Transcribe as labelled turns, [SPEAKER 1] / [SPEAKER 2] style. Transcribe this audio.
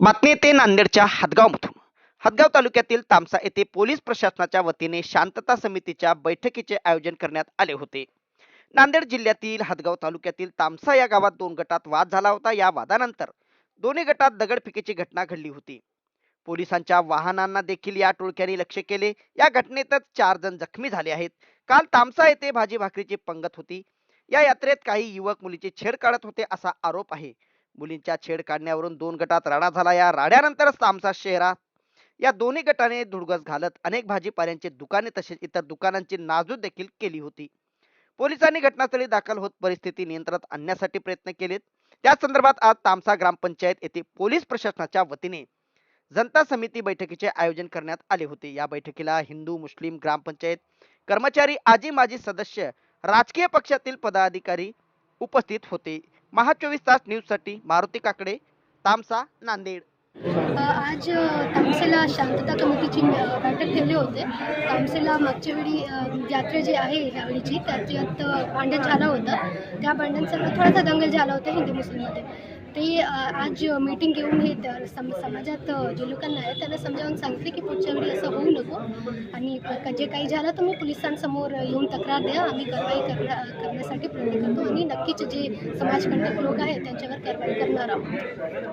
[SPEAKER 1] बातमी येते नांदेडच्या हदगावमधून. हदगाव तालुक्यातील तामसा येथे पोलीस प्रशासनाच्या वतीने शांतता समितीच्या बैठकीचे आयोजन करण्यात आले होते. नांदेड जिल्ह्यातील हदगाव तालुक्यातील तामसा या गावात दोन गटात वाद झाला होता. या वादानंतर दोन्ही गटात दगडफेकीची घटना घडली होती. पोलिसांच्या वाहनांना देखील या टोळक्याने लक्ष केले. या घटनेतच चार जण जखमी झाले आहेत. काल तामसा येथे भाजी भाकरीची पंगत होती. या यात्रेत काही युवक मुलीची छेड काढत होते असा आरोप आहे. मुलींच्या छेड काढण्यावरून दोन गटात राडा झाला. या राड्यानंतरच तामसा शहरात या दोन्ही गटाने धुडगस घालत अनेक भाजीपाल्यांचे दुकाने तसेच इतर दुकानांची नाजूक देखील केली होती. पोलिसांनी घटनास्थळी दाखल होत परिस्थिती नियंत्रणात आणण्यासाठी प्रयत्न केलेत. त्या संदर्भात आज तामसा ग्रामपंचायत येथे पोलीस प्रशासनाच्या वतीने जनता समिती बैठकीचे आयोजन करण्यात आले होते. या बैठकीला हिंदू मुस्लिम ग्रामपंचायत कर्मचारी आजी माजी सदस्य राजकीय पक्षातील पदाधिकारी उपस्थित होते. महा चोवीस तास न्यूजसाठी मारुती काकडे तामसा नांदेड.
[SPEAKER 2] आज तामसेला शांतता कमिटीची बैठक ठेवली होते. तामसेला मागच्या वेळी यात्रा जी आहे यावेळीची त्यात भांडण झालं होतं. त्या भांडणांसर्व थोडासा दंगल झाला होता हिंदू मुस्लिममध्ये. ते आज मीटिंग घेऊन हे सम समाजात जे लोकांना आहे त्यांना समजावून सांगितले की पुढच्या वेळी असं होऊ नको. आणि जे काही झालं तर मी पोलिसांसमोर येऊन तक्रार द्या. आम्ही कारवाई करण्या प्रयत्न करतो आणि नक्कीच जे समाजकंटक लोक आहेत त्यांच्यावर कारवाई करणार आहोत.